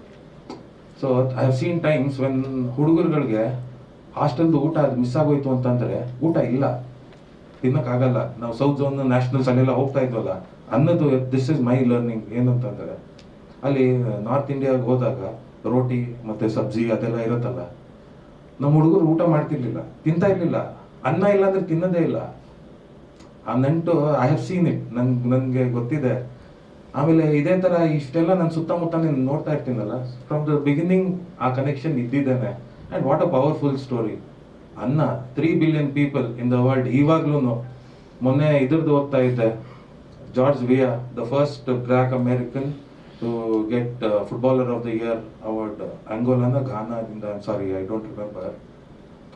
So I have seen times when ಹುಡುಗರುಗಳಿಗೆ ಹಾಸ್ಟೆಲ್ದು ಊಟ ಮಿಸ್ ಆಗೋಯ್ತು ಅಂತಂದ್ರೆ ಊಟ ಇಲ್ಲ. ತಿನ್ನಕ್ಕಾಗಲ್ಲ. ನಾವು ಸೌತ್ ಝೋನ್ ನ್ಯಾಷನಲ್ಸ್ ಅಲ್ಲೆಲ್ಲ ಹೋಗ್ತಾ ಇದ್ವಲ್ಲ, ಅನ್ನೋದು ದಿಸ್ ಇಸ್ ಮೈ ಲರ್ನಿಂಗ್ ಏನು ಅಂತಂದ್ರೆ ಅಲ್ಲಿ ನಾರ್ತ್ ಇಂಡಿಯಾಗೆ ಹೋದಾಗ ರೋಟಿ ಮತ್ತೆ ಸಬ್ಜಿ ಅದೆಲ್ಲ ಇರುತ್ತಲ್ಲ, ನಮ್ಮ ಹುಡುಗರು ಊಟ ಮಾಡ್ತಿರ್ಲಿಲ್ಲ, ತಿಂತಾ ಇರ್ಲಿಲ್ಲ. ಅನ್ನ ಇಲ್ಲ ಅಂದ್ರೆ ತಿನ್ನೋದೇ ಇಲ್ಲ. ಆ ನಂಟು ಐ ಹ್ಯಾವ್ ಸೀನ್ ಇಟ್ ನನ್, ನನಗೆ ಗೊತ್ತಿದೆ. ಆಮೇಲೆ ಇದೇ ತರ ಇಷ್ಟೆಲ್ಲ ನನ್ನ ಸುತ್ತಮುತ್ತ ನೀನು ನೋಡ್ತಾ ಇರ್ತೀನಲ್ಲ ಫ್ರಮ್ ದ ಬಿಗಿನಿಂಗ್ ಆ connection ಇದ್ದಿದ್ದೇನೆ. And what a powerful story ಅನ್ನ three billion people in the world ಇವಾಗ್ಲೂ ಮೊನ್ನೆ ಇದ್ರದ್ದು ಓದ್ತಾ ಇದ್ದೆ George Weah the first black American to get footballer of the year award ಅಂಗೋಲಾನ ಘಾನಾದಿಂದ ಸಾರಿ ಐ ಡೋಂಟ್ ರಿಮೆಂಬರ್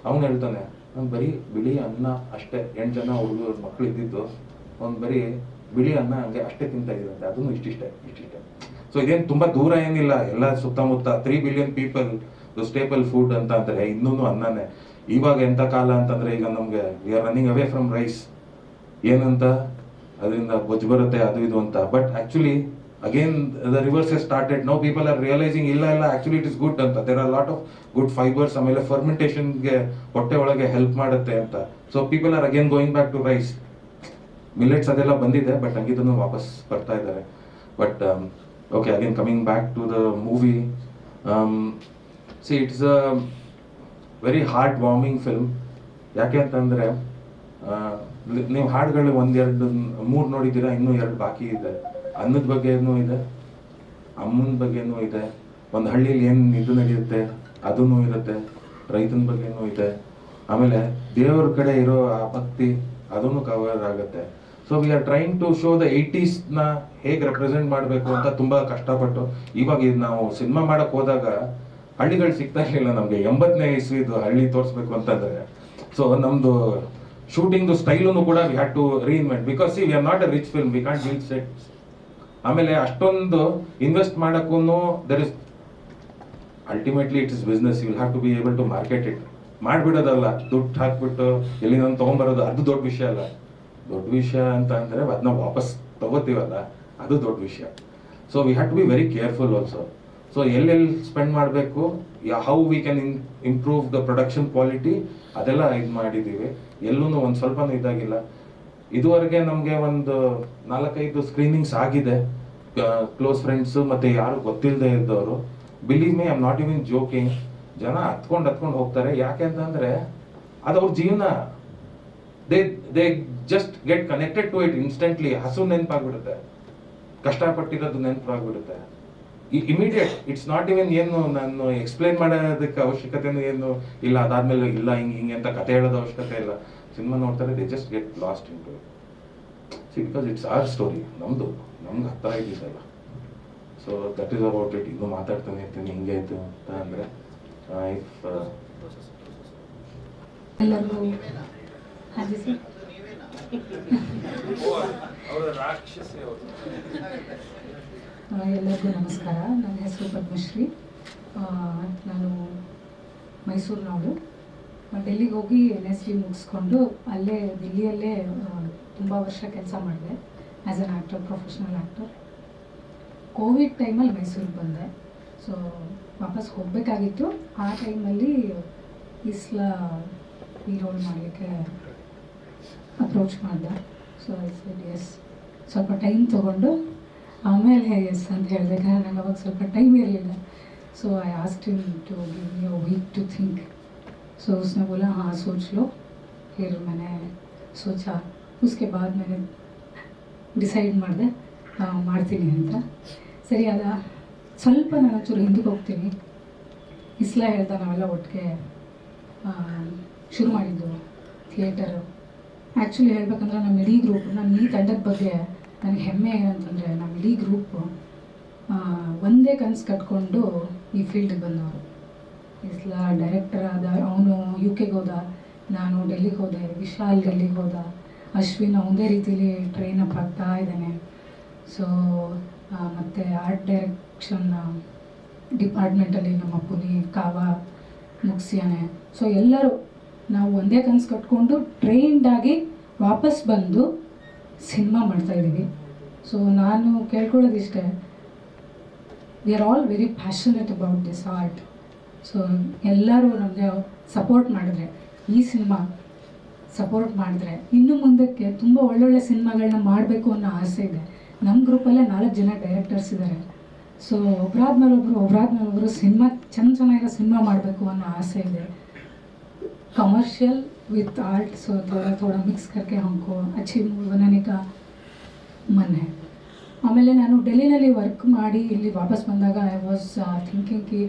ಅವನು ಹೇಳ್ತಾನೆ, ನಾನು ಬರೀ ಬಿಳಿ ಅನ್ನ ಅಷ್ಟೇ, ಎಂಟು ಜನ ಹುಡುಗರು ಮಕ್ಕಳು ಇದ್ದಿದ್ದು ಅವ್ನು ಬರೀ ಬಿಳಿ ಅನ್ನ ಹಂಗೆ ಅಷ್ಟೇ ತಿಂತಾ ಇದ್ರಂತೆ. ಅದನ್ನು ಇಷ್ಟಿಷ್ಟೇ ಇಷ್ಟಿಷ್ಟೇ ಸೊ ಇದೇನು ತುಂಬಾ ದೂರ ಏನಿಲ್ಲ. ಎಲ್ಲ ಸುತ್ತಮುತ್ತ three billion people stable food ಅಂತ ಅಂದ್ರೆ ಇನ್ನೂ ಅನ್ನನೇ. ಇವಾಗ ಎಂತ ಕಾಲ ಅಂತಂದ್ರೆ ಈಗ ನಮ್ಗೆ we are running away from rice ಏನಂತ? ಅದರಿಂದ ಬೊಜ್ಜು ಬರುತ್ತೆ, ಅದು ಇದು ಅಂತ. But actually again the reverse started no people are realizing ಇಲ್ಲ ಇಲ್ಲ ಆಕ್ಚುಲಿ ಇಟ್ ಇಸ್ ಗುಡ್ ಅಂತ. There are lot of good fibres ಆಮೇಲೆ ಫರ್ಮೆಂಟೇಷನ್ಗೆ ಹೊಟ್ಟೆ ಒಳಗೆ ಹೆಲ್ಪ್ ಮಾಡುತ್ತೆ ಅಂತ. So people are again going back to rice millets ಅದೆಲ್ಲ ಬಂದಿದೆ ಬಟ್ ಹಂಗಿದ್ದನ್ನು ವಾಪಸ್ ಬರ್ತಾ ಇದ್ದಾರೆ. But okay again coming back to the movie see it's a very heart warming film ಯಾಕೆ ಅಂತಂದರೆ ನೀವು ಹಾಡುಗಳು ಒಂದೆರಡು, ಮೂರು ನೋಡಿದ್ದೀರಾ, ಇನ್ನೂ ಎರಡು ಬಾಕಿ ಇದೆ. ಅನ್ನದ ಬಗ್ಗೆನೂ ಇದೆ, ಅಮ್ಮನ ಬಗ್ಗೆನೂ ಇದೆ, ಒಂದು ಹಳ್ಳಿಯಲ್ಲಿ ಏನು ಇದು ನಡೆಯುತ್ತೆ ಅದೂ ಇರುತ್ತೆ, ರೈತನ ಬಗ್ಗೆನೂ ಇದೆ. ಆಮೇಲೆ ದೇವ್ರ ಕಡೆ ಇರೋ ಆ ಭಕ್ತಿ ಅದನ್ನು ಕವರ್ ಆಗುತ್ತೆ. So we are trying to show the ಏಯ್ಟೀಸ್ನ ಹೇಗೆ ರೆಪ್ರೆಸೆಂಟ್ ಮಾಡಬೇಕು ಅಂತ ತುಂಬಾ ಕಷ್ಟಪಟ್ಟು. ಇವಾಗ ಇದು ನಾವು ಸಿನಿಮಾ ಮಾಡಕ್ ಹೋದಾಗ ಹಳ್ಳಿಗಳು ಸಿಗ್ತಾ ಇರಲಿಲ್ಲ ನಮಗೆ. ಎಂಬತ್ತನೇ ಇಸ್ವಿದು ಹಳ್ಳಿ ತೋರಿಸ್ಬೇಕು ಅಂತಂದ್ರೆ. ಸೊ ನಮ್ದು ಶೂಟಿಂಗ್ದು ಸ್ಟೈಲನ್ನು ಕೂಡ we had to reinvent because we are not a rich film we can't build sets ಆಮೇಲೆ ಅಷ್ಟೊಂದು ಇನ್ವೆಸ್ಟ್ ಮಾಡಕ್ಕೂ there is ultimately it is business will have to be able to market it ಮಾಡಿಬಿಡೋದಲ್ಲ. ದುಡ್ಡು ಹಾಕ್ಬಿಟ್ಟು ಎಲ್ಲಿಂದ ನಾನು ತೊಗೊಂಬರೋದು? ಅದು ದೊಡ್ಡ ವಿಷಯ ಅಲ್ಲ. ದೊಡ್ಡ ವಿಷಯ ಅಂತ ಅಂದ್ರೆ ಅದನ್ನ ವಾಪಸ್ ತಗೋತೀವಲ್ಲ, ಅದು ದೊಡ್ಡ ವಿಷಯ. So we have to be very careful also so ಎಲ್ಲೆಲ್ಲಿ ಸ್ಪೆಂಡ್ ಮಾಡಬೇಕು how we can improve the production quality ಅದೆಲ್ಲ ಇದು ಮಾಡಿದ್ದೀವಿ. ಎಲ್ಲೂ ಒಂದು ಸ್ವಲ್ಪನೂ ಇದಾಗಿಲ್ಲ. ಇದುವರೆಗೆ ನಮಗೆ ಒಂದು ನಾಲ್ಕೈದು ಸ್ಕ್ರೀನಿಂಗ್ಸ್ ಆಗಿದೆ. ಕ್ಲೋಸ್ ಫ್ರೆಂಡ್ಸ್ ಮತ್ತೆ ಯಾರು ಗೊತ್ತಿಲ್ಲದೆ ಇದ್ದವರು. Believe me I'm not even joking ಜನ ಹತ್ಕೊಂಡು ಹತ್ಕೊಂಡು ಹೋಗ್ತಾರೆ. ಯಾಕೆ ಅಂತಂದ್ರೆ, ಅದು ಅವ್ರ ಜೀವನ. They they just get connected to it instantly ಹಸು ನೆನಪಾಗ್ಬಿಡುತ್ತೆ. ಕಷ್ಟಪಟ್ಟಿರೋದು ನೆನಪಾಗ್ಬಿಡುತ್ತೆ. ಇಮಿಡಿಯೇಟ್ ಇಟ್ಸ್ ನಾಟ್ ಇವನ್ ಏನು ನಾನು ಎಕ್ಸ್ಪ್ಲೈನ್ ಮಾಡೋದಕ್ಕೆ ಅವಶ್ಯಕತೆನೂ ಏನು ಇಲ್ಲ. ಅದಾದ್ಮೇಲೆ ಇಲ್ಲ, ಹಿಂಗೆ ಹಿಂಗೆ ಅಂತ ಕತೆ ಹೇಳೋದು ಅವಶ್ಯಕತೆ ಇಲ್ಲ. ಸಿನಿಮಾ ನೋಡ್ತಾರೆ they just get lost in to because it's our story ನಮ್ದು. ನಮ್ಗೆ ಹತ್ತಿರ ಇದ್ದಿದ್ದಲ್ಲ so that is about it ಇನ್ನೂ ಮಾತಾಡ್ತಾನೆ ಇರ್ತೀನಿ. ಹಿಂಗೆ ಆಯ್ತು ಅಂತ ಅಂದರೆ ಇಫ್ ಎಲ್ಲರಿಗೂ ನಮಸ್ಕಾರ. ನನ್ನ ಹೆಸರು ಪದ್ಮಶ್ರೀ. ನಾನು ಮೈಸೂರಿನವಳು. ಡೆಲ್ಲಿಗೆ ಹೋಗಿ ಎನ್ ಎಸ್ ಡಿ ಮುಗಿಸ್ಕೊಂಡು ಅಲ್ಲೇ, ದಿಲ್ಲಿಯಲ್ಲೇ ತುಂಬ ವರ್ಷ ಕೆಲಸ ಮಾಡಿದೆ. As an actor professional actor Covid ಟೈಮಲ್ಲಿ ಮೈಸೂರಿಗೆ ಬಂದೆ. ಸೊ ವಾಪಸ್ ಹೋಗಬೇಕಾಗಿತ್ತು. ಆ ಟೈಮಲ್ಲಿ ಇಸ್ಲಾ, ಈ ರೋಲ್ ಮಾಡಲಿಕ್ಕೆ ಅಪ್ರೋಚ್ ಮಾಡಿದೆ ಸೊ ಐ ಸೆಡ್ ಎಸ್ ಸ್ವಲ್ಪ ಟೈಮ್ ತೊಗೊಂಡು ಆಮೇಲೆ ಎಸ್ ಅಂತ ಹೇಳಿದೆ ಯಾಕಂದರೆ ನನಗೆ ಅವಾಗ ಸ್ವಲ್ಪ ಟೈಮ್ ಇರಲಿಲ್ಲ so I asked him to give me a week to think so उसने बोला हाँ सोच लो फिर मैंने सोचा उसके बाद मैंने ಡಿಸೈಡ್ ಮಾಡಿದೆ ಮಾಡ್ತೀನಿ ಅಂತ ಸರಿ ಅದ ಸ್ವಲ್ಪ ನಾನು ಒಂಚೂರು ಹಿಂದಕ್ಕೆ ಹೋಗ್ತೀನಿ ಇಸ್ಲಾ ಹೇಳ್ದ ನಾವೆಲ್ಲ ಒಟ್ಟಿಗೆ ಆ, ಶುರು ಮಾಡಿದ್ದು ಥಿಯೇಟರು ಆ್ಯಕ್ಚುಲಿ ಹೇಳ್ಬೇಕಂದ್ರೆ ನಮ್ಮ ಇಡೀ ಗ್ರೂಪ್ ನಮ್ಮ ಈ ತಂಡದ ಬಗ್ಗೆ ನನಗೆ ಹೆಮ್ಮೆ ಏನಂತಂದರೆ ನಮ್ಮ ಇಡೀ ಗ್ರೂಪ್ ಒಂದೇ ಕನಸು ಕಟ್ಕೊಂಡು ಈ ಫೀಲ್ಡಿಗೆ ಬಂದವರು. ಇಸ್ಲಾ ಡೈರೆಕ್ಟರ್ ಆದ ಅವನು ಯು ಕೆಗೆ ಹೋದ, ನಾನು ಡೆಲ್ಲಿಗೆ ಹೋದೆ, ವಿಶಾಲ್ ಡೆಲ್ಲಿಗೆ ಹೋದ, ಅಶ್ವಿನ್ ಒಂದೇ ರೀತಿಲಿ ಟ್ರೈನ್ ಅಪ್ ಆಗ್ತಾ ಇದ್ದಾನೆ. ಸೊ ಮತ್ತು ಆರ್ಟ್ ಡೈರೆಕ್ಷನ್ ಡಿಪಾರ್ಟ್ಮೆಂಟಲ್ಲಿ ನಮ್ಮ ಪುನಿ ಕಾವ ಮುಗಿಸ್ಯಾನೆ. ಸೊ ಎಲ್ಲರೂ ನಾವು ಒಂದೇ ಕನಸು ಕಟ್ಕೊಂಡು ಟ್ರೈನ್ಡಾಗಿ ವಾಪಸ್ ಬಂದು ಸಿನಿಮಾ ಮಾಡ್ತಾಯಿದ್ದೀವಿ ಸೊ ನಾನು ಕೇಳ್ಕೊಳ್ಳೋದಿಷ್ಟೇ we are all very passionate about this art so ಎಲ್ಲರೂ ನಮಗೆ ಸಪೋರ್ಟ್ ಮಾಡಿದ್ರೆ, ಈ ಸಿನಿಮಾ ಸಪೋರ್ಟ್ ಮಾಡಿದ್ರೆ, ಇನ್ನು ಮುಂದಕ್ಕೆ ತುಂಬ ಒಳ್ಳೊಳ್ಳೆ ಸಿನಿಮಾಗಳನ್ನ ಮಾಡಬೇಕು ಅನ್ನೋ ಆಸೆ ಇದೆ. ನಮ್ಮ ಗ್ರೂಪಲ್ಲೇ ನಾಲ್ಕು ಜನ ಡೈರೆಕ್ಟರ್ಸ್ ಇದ್ದಾರೆ ಸೊ ಒಬ್ರಾದ್ಮೇಲೆ ಒಬ್ಬರು ಒಬ್ರಾದ್ಮೇಲೆ ಒಬ್ಬರು ಸಿನಿಮಾ ಚೆನ್ನ ಚೆನ್ನಾಗಿರೋ ಸಿನಿಮಾ ಮಾಡಬೇಕು ಅನ್ನೋ ಆಸೆ ಇದೆ. कमर्शियल विथ आर्ट सो थोड़ा थोड़ा मिक्स करके हमको अच्छी मूवी बनाने का मन है ಆಮೇಲೆ ನಾನು ಡೆಲ್ಲಿನಲ್ಲಿ ವರ್ಕ್ ಮಾಡಿ ಇಲ್ಲಿ ವಾಪಸ್ ಬಂದಾಗ ಐ ವಾಸ್ ಥಿಂಕಿಂಗ್ ಕಿ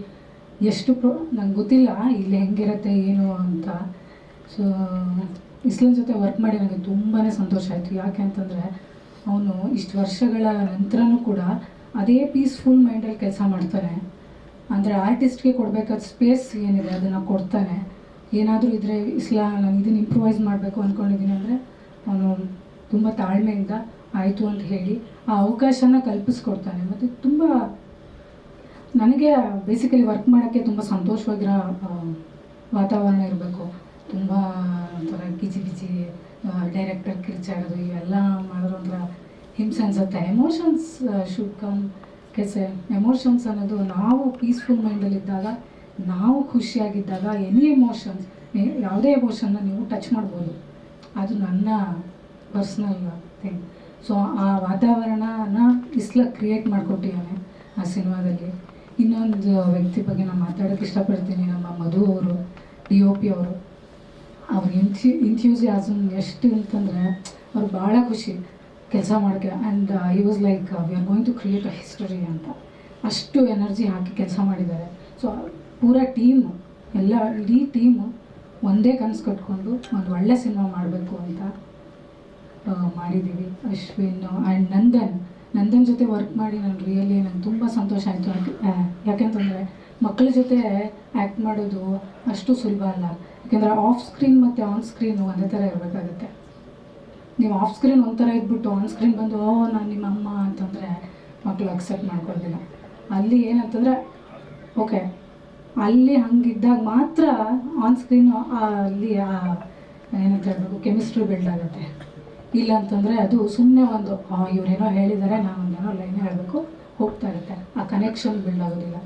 ಎಷ್ಟು ಪ್ರೊ ನಂಗೆ ಗೊತ್ತಿಲ್ಲ ಇಲ್ಲಿ ಹೆಂಗಿರುತ್ತೆ ಏನು ಅಂತ ಸೊ ಇಸ್ಲನ್ ಜೊತೆ ವರ್ಕ್ ಮಾಡಿ ನನಗೆ ತುಂಬಾ ಸಂತೋಷ ಆಯಿತು ಯಾಕೆ ಅಂತಂದರೆ ಅವನು ಇಷ್ಟು ವರ್ಷಗಳ ನಂತರನೂ ಕೂಡ ಅದೇ ಪೀಸ್ಫುಲ್ ಮೈಂಡಲ್ಲಿ ಕೆಲಸ ಮಾಡ್ತಾನೆ ಅಂದರೆ ಆರ್ಟಿಸ್ಟ್ಗೆ ಕೊಡಬೇಕಾದ ಸ್ಪೇಸ್ ಏನಿದೆ ಅದನ್ನು ಕೊಡ್ತಾನೆ ಏನಾದರೂ ಇದ್ದರೆ ಇಸ್ಲಾ ನಾನು ಇದನ್ನು ಇಂಪ್ರೂವೈಸ್ ಮಾಡಬೇಕು ಅಂದ್ಕೊಂಡಿದ್ದೀನಿ ಅಂದರೆ ಅವನು ತುಂಬ ತಾಳ್ಮೆಯಿಂದ ಆಯಿತು ಅಂತ ಹೇಳಿ ಆ ಅವಕಾಶನ ಕಲ್ಪಿಸ್ಕೊಡ್ತಾನೆ. ಮತ್ತು ತುಂಬ ನನಗೆ ಬೇಸಿಕಲಿ ವರ್ಕ್ ಮಾಡೋಕ್ಕೆ ತುಂಬ ಸಂತೋಷವಾಗಿರೋ ವಾತಾವರಣ ಇರಬೇಕು. ತುಂಬ ಒಂಥರ ಕಿಚಿ ಕಿಚಿ ಡೈರೆಕ್ಟರ್ ಕಿರ್ಚಾಡೋದು ಇವೆಲ್ಲ ಮಾಡಿದ್ರು ಒಂಥರ ಹಿಂಸೆ ಅನಿಸುತ್ತೆ. ಎಮೋಷನ್ಸ್ ಶುಡ್ ಕಮ್ ಕೆಸೆ ಎಮೋಷನ್ಸ್ ಅನ್ನೋದು ನಾವು ಪೀಸ್ಫುಲ್ ಮೈಂಡಲ್ಲಿದ್ದಾಗ ನಾವು ಖುಷಿಯಾಗಿದ್ದಾಗ ಎನಿ ಎಮೋಷನ್ಸ್ ಯಾವುದೇ ಎಮೋಷನ್ನ ನೀವು ಟಚ್ ಮಾಡ್ಬೋದು. ಅದು ನನ್ನ ಪರ್ಸ್ನಲ್ ಥಿಂಗ್ ಸೊ ಆ ವಾತಾವರಣನ ಇಸ್ಲ ಕ್ರಿಯೇಟ್ ಮಾಡಿಕೊಟ್ಟಿದ್ದಾನೆ ಆ ಸಿನಿಮಾದಲ್ಲಿ. ಇನ್ನೊಂದು ವ್ಯಕ್ತಿ ಬಗ್ಗೆ ನಾನು ಮಾತಾಡೋಕ್ಕೆ ಇಷ್ಟಪಡ್ತೀನಿ, ನಮ್ಮ ಮಧು ಅವರು ಡಿ ಒ ಪಿ ಅವರು. ಅವ್ರ ಇಂಥ್ಯೂ ಇಂಥ್ಯೂಸಿಯಾಸಮ್ ಎಷ್ಟು ಅಂತಂದರೆ ಅವ್ರು ಭಾಳ ಖುಷಿ ಕೆಲಸ ಮಾಡೋಕ್ಕೆ and I was like we are going to create a history ಅಂತ. ಅಷ್ಟು ಎನರ್ಜಿ ಹಾಕಿ ಕೆಲಸ ಮಾಡಿದ್ದಾರೆ. ಸೊ ಪೂರಾ ಟೀಮ್, ಎಲ್ಲ ಇಡೀ ಟೀಮು ಒಂದೇ ಕನಸು ಕಟ್ಕೊಂಡು ಒಂದು ಒಳ್ಳೆ ಸಿನಿಮಾ ಮಾಡಬೇಕು ಅಂತ ಮಾಡಿದ್ದೀವಿ. ಅಶ್ವಿನ್ ಆ್ಯಂಡ್ ನಂದನ್. ನಂದನ್ ಜೊತೆ ವರ್ಕ್ ಮಾಡಿ ನಾನು ರಿಯಲಿ ನಂಗೆ ತುಂಬ ಸಂತೋಷ ಆಯಿತು. ಯಾಕೆಂತಂದರೆ ಮಕ್ಕಳ ಜೊತೆ ಆ್ಯಕ್ಟ್ ಮಾಡೋದು ಅಷ್ಟು ಸುಲಭ ಅಲ್ಲ. ಯಾಕೆಂದರೆ ಆಫ್ ಸ್ಕ್ರೀನ್ ಮತ್ತು ಆನ್ ಸ್ಕ್ರೀನ್ ಒಂದೇ ಥರ ಇರಬೇಕಾಗುತ್ತೆ. ನೀವು ಆಫ್ ಸ್ಕ್ರೀನ್ ಒಂಥರ ಇದ್ಬಿಟ್ಟು ಆನ್ ಸ್ಕ್ರೀನ್ ಬಂದು, ಓ, ನಾನು ನಿಮ್ಮ ಅಮ್ಮ ಅಂತಂದರೆ ಮಕ್ಕಳು ಅಕ್ಸೆಪ್ಟ್ ಮಾಡ್ಕೊಳ್ಳೋದಿಲ್ಲ ಅಲ್ಲಿ ಏನಂತಂದರೆ ಓಕೆ ಅಲ್ಲಿ ಹಂಗಿದ್ದಾಗ ಮಾತ್ರ ಆನ್ ಸ್ಕ್ರೀನ್ ಅಲ್ಲಿ ಏನಂತ ಹೇಳ್ಬೇಕು ಕೆಮಿಸ್ಟ್ರಿ ಬಿಲ್ಡ್ ಆಗುತ್ತೆ. ಇಲ್ಲ ಅಂತಂದ್ರೆ ಅದು ಸುಮ್ಮನೆ ಒಂದು ಇವರೇನೋ ಹೇಳಿದ್ದಾರೆ ನಾನು ಒಂದೇನೋ ಲೈನ್ ಹೇಳಬೇಕು, ಹೋಗ್ತಾ ಇರುತ್ತೆ. ಆ ಕನೆಕ್ಷನ್ ಬಿಲ್ಡ್ ಆಗೋದಿಲ್ಲ.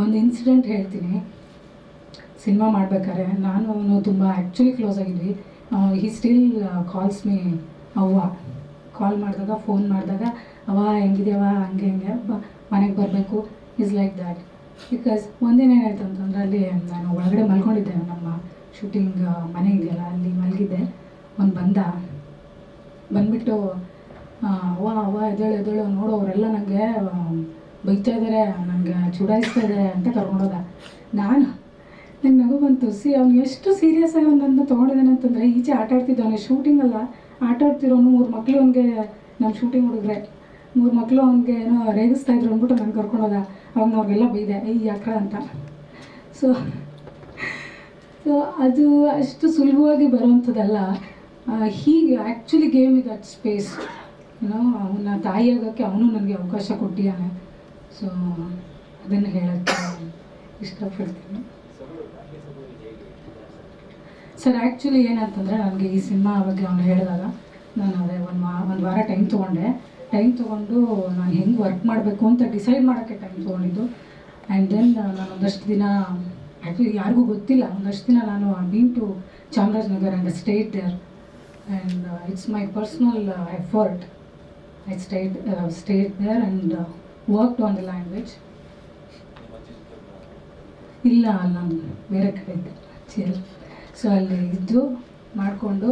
ಒಂದು ಇನ್ಸಿಡೆಂಟ್ ಹೇಳ್ತೀನಿ. ಸಿನಿಮಾ ಮಾಡ್ಬೇಕಾದ್ರೆ ನಾನು ಅವನು ತುಂಬ ಆ್ಯಕ್ಚುಲಿ ಕ್ಲೋಸ್ ಆಗಿದ್ವಿ. ಹಿ ಸ್ಟಿಲ್ ಕಾಲ್ಸ್ ಮೀ ಅವ್ವ. ಕಾಲ್ ಮಾಡಿದಾಗ ಫೋನ್ ಮಾಡಿದಾಗ ಅವ ಹೆಂಗಿದ್ಯವ ಹಂಗೆ, ಹಿಂಗೆ ಮನೆಗೆ ಬರಬೇಕು ಇಸ್ ಲೈಕ್ ದ್ಯಾಟ್ ಬಿಕಾಸ್ ಒಂದಿನ ಏನಾಯ್ತು ಅಂತಂದ್ರೆ ಅಲ್ಲಿ ನಾನು ಒಳಗಡೆ ಮಲ್ಕೊಂಡಿದ್ದೆ, ನಮ್ಮ ಶೂಟಿಂಗ್ ಮನೆ ಇದೆಯಲ್ಲ ಅಲ್ಲಿ ಮಲಗಿದ್ದೆ. ಒಂದು ಬಂದ. ಬಂದ್ಬಿಟ್ಟು ವಾ ಅವ್ವ ಎದ್ದೇಳು ಎದ್ದೇಳು ನೋಡು ಅವರೆಲ್ಲ ನನಗೆ ಬೈತಾ ಇದ್ದಾರೆ ನನಗೆ ಚುಡಾಯಿಸ್ತಾ ಇದ್ದಾರೆ ಅಂತ ಕರ್ಕೊಂಡೋದ ನಾನು, ನಂಗೆ ನಗು ಬಂತು, ಸಿ, ಅವ್ನು ಎಷ್ಟು ಸೀರಿಯಸ್ ಆಗಿ ನನ್ನ ತೊಗೊಂಡಿದ್ದಾನೆ ಅಂತಂದರೆ, ಈಚೆ ಆಟ ಆಡ್ತಿದ್ದ ಅವನಿಗೆ ಅಲ್ಲ, ಆಟ ಆಡ್ತಿರೋನು, ಮೂರು ಮಕ್ಕಳು ಅವನಿಗೆ ನಮ್ಮ ಶೂಟಿಂಗ್ ಹುಡುಗ್ರೆ. ಮೂರು ಮಕ್ಕಳು ಅವ್ನಿಗೆ ಏನೋ ರೇಗಿಸ್ತಾ ಇದ್ರು ಅಂದ್ಬಿಟ್ಟು ನಾನು ಕರ್ಕೊಂಡೋದ ಅವ್ನ ಅವ್ರಿಗೆಲ್ಲ ಬೈದೆ ಈ ಯಾಕ್ರ ಅಂತ. ಸೊ ಸೊ ಅದು ಅಷ್ಟು ಸುಲಭವಾಗಿ ಬರೋವಂಥದ್ದಲ್ಲ. ಹೀಗೆ ಆ್ಯಕ್ಚುಲಿ ಗೇಮ್ ಇದು ಅಟ್ ಸ್ಪೇಸ್ ಏನೋ ಅವನ ತಾಯಿಯಾಗೋಕ್ಕೆ ಅವನು ನನಗೆ ಅವಕಾಶ ಕೊಟ್ಟಿದ್ದಾನೆ. ಸೊ ಅದನ್ನು ಹೇಳೋಕ್ಕೆ ಇಷ್ಟಪಡ್ತೀನಿ. ಸರ್ ಆ್ಯಕ್ಚುಲಿ ಏನಂತಂದರೆ, ನನಗೆ ಈ ಸಿನಿಮಾ ಬಗ್ಗೆ ಅವನು ಹೇಳಿದಾಗ, ನಾನು ಅದೇ ಒಂದು ಮಾ, ಒಂದು ವಾರ ಟೈಮ್ ತೊಗೊಂಡೆ. ಟೈಮ್ ತೊಗೊಂಡು ನಾನು ಹೆಂಗೆ ವರ್ಕ್ ಮಾಡಬೇಕು ಅಂತ ಡಿಸೈಡ್ ಮಾಡೋಕ್ಕೆ ಟೈಮ್ ತೊಗೊಂಡಿದ್ದು. ಆ್ಯಂಡ್ ದೆನ್ ನಾನು ಒಂದಷ್ಟು ದಿನ ಆ್ಯಕ್ಚುಲಿ ಯಾರಿಗೂ ಗೊತ್ತಿಲ್ಲ, ಒಂದಷ್ಟು ದಿನ ನಾನು been to Chamarajanagar and stayed there and it's my personal effort I stayed stayed there and worked on the language ಇಲ್ಲ ನಾನು ಬೇರೆ ಕಡೆ ಇದ್ದೆ ಸೊ ಅಲ್ಲಿ ಇದ್ದು, ಮಾಡಿಕೊಂಡು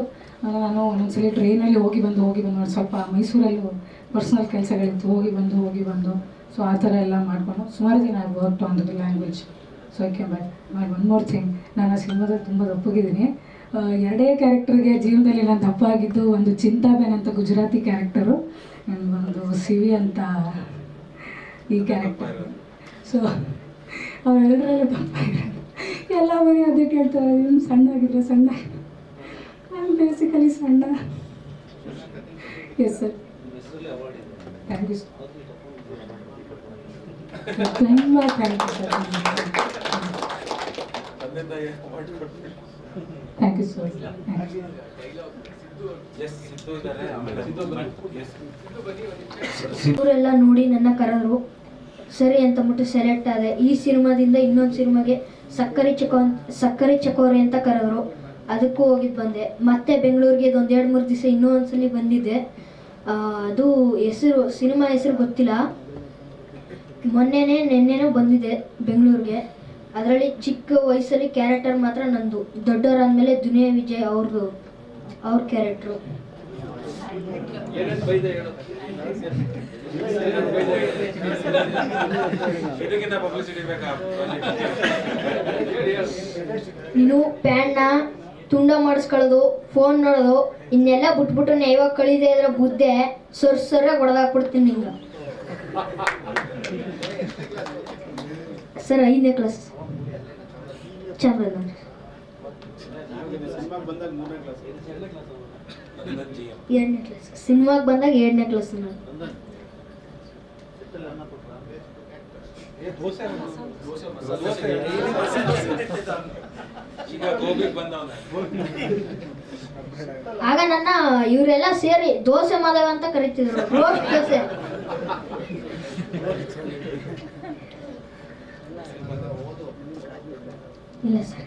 ನಾನು ಒಂದೊಂದ್ಸಲಿ ಟ್ರೈನಲ್ಲಿ ಹೋಗಿ ಬಂದು ಹೋಗಿ ಬಂದು ಸ್ವಲ್ಪ ಮೈಸೂರಲ್ಲೂ ಪರ್ಸ್ನಲ್ ಕೆಲಸಗಳಿತ್ತು. ಹೋಗಿ ಬಂದು ಹೋಗಿ ಬಂದು. ಸೊ ಆ ಥರ ಎಲ್ಲ ಮಾಡಿಕೊಂಡು ಸುಮಾರು ದಿನ work on the language so I can but my one more thing ನಾನು ಆ ಸಿನಿಮಾದಲ್ಲಿ ತುಂಬ ದಪ್ಪಗಿದ್ದೀನಿ. ಎರಡೇ ಕ್ಯಾರೆಕ್ಟರ್ಗೆ ಜೀವನದಲ್ಲಿ ನಾನು ದಪ್ಪ ಆಗಿದ್ದು ಒಂದು ಚಿಂತಾಬೇನ್ ಅಂತ ಗುಜರಾತಿ ಕ್ಯಾರೆಕ್ಟರು ಒಂದು ಸಿವಿ ಅಂತ ಈ ಕ್ಯಾರೆಕ್ಟರ್ ಸೊ ಅವೆರಡರಲ್ಲೂ ದಪ್ಪ ಇರೋದು. ಎಲ್ಲ ಬರೀ ಅದೇ ಕೇಳ್ತಾರೆ. ಇವ್ನು ಸಣ್ಣ ಆಗಿದ್ರೆ ಸಣ್ಣ ನಾನು ಬೇಸಿಕಲಿ ಸಣ್ಣ ಎಸ್ ಸರ್ ಥ್ಯಾಂಕ್ ಯು ತುಂಬ thank you sir thank you sir ಇವರೆಲ್ಲ ನೋಡಿ ನನ್ನ ಕರೆದ್ರು ಸರಿ ಅಂತ ಮುಟ್ಟು ಸೆಲೆಕ್ಟ್ ಆದೆ. ಈ ಸಿನಿಮಾದಿಂದ ಇನ್ನೊಂದು ಸಿನಿಮಾಗೆ ಸಕ್ಕರೆ ಚಕೋ ಸಕ್ಕರೆ ಚಕೋರಿ ಅಂತ ಕರೆದ್ರು ಅದಕ್ಕೂ ಹೋಗಿದ್ದು ಬಂದೆ. ಮತ್ತೆ ಬೆಂಗಳೂರಿಗೆ ಒಂದು ಎರಡು ಮೂರು ದಿವಸ ಇನ್ನೂ ಒಂದ್ಸಲಿ ಬಂದಿದ್ದೆ. ಅದು ಹೆಸರು ಸಿನಿಮಾ ಹೆಸರು ಗೊತ್ತಿಲ್ಲ. ಮೊನ್ನೆನೇ ನಿನ್ನೆನೋ ಬಂದಿದೆ ಬೆಂಗಳೂರಿಗೆ. ಅದರಲ್ಲಿ ಚಿಕ್ಕ ವಯಸ್ಸಲ್ಲಿ ಕ್ಯಾರೆಕ್ಟರ್ ಮಾತ್ರ ನಂದು. ದೊಡ್ಡವರಾದ್ಮೇಲೆ ದುನಿಯಾ ವಿಜಯ್ ಅವ್ರದ್ದು ಅವ್ರ ಕ್ಯಾರೆಕ್ಟ್ರು ನೀನು ಪ್ಯಾನ್ನ ತುಂಡ ಮಾಡಿಸ್ಕೊಳ್ಳೋದು ಫೋನ್ ನೋಡೋದು, ಇನ್ನೆಲ್ಲ ಬಿಟ್ಬಿಟ್ಟು ಯಾವಾಗ ಕಳಿದೆ ಇದ್ರೆ ಬುದ್ಧೆ ಸೊರ್ ಸೊರ್ರೆ ಹೊಡೆದಾಕ್ಬಿಡ್ತೀನಿ ನಿಂಗೆ ಸರ್, ಐದನೇ ಕ್ಲಾಸ್ ಚಾಮರಾಜನಗರ ಎರಡನೇ ಕ್ಲಾಸ್ ಸಿನಿಮಾಗೆ ಬಂದಾಗ ಎರಡನೇ ಕ್ಲಾಸ್ ನಾನು. ಆಗ ನನ್ನ ಇವರೆಲ್ಲ ಸೇರಿ ದೋಸೆ ಮಾದವ ಅಂತ ಕರಿತಿದ್ರು. ರೋಸ್ಟ್ ದೋಸೆ. ಇಲ್ಲ ಸರ್.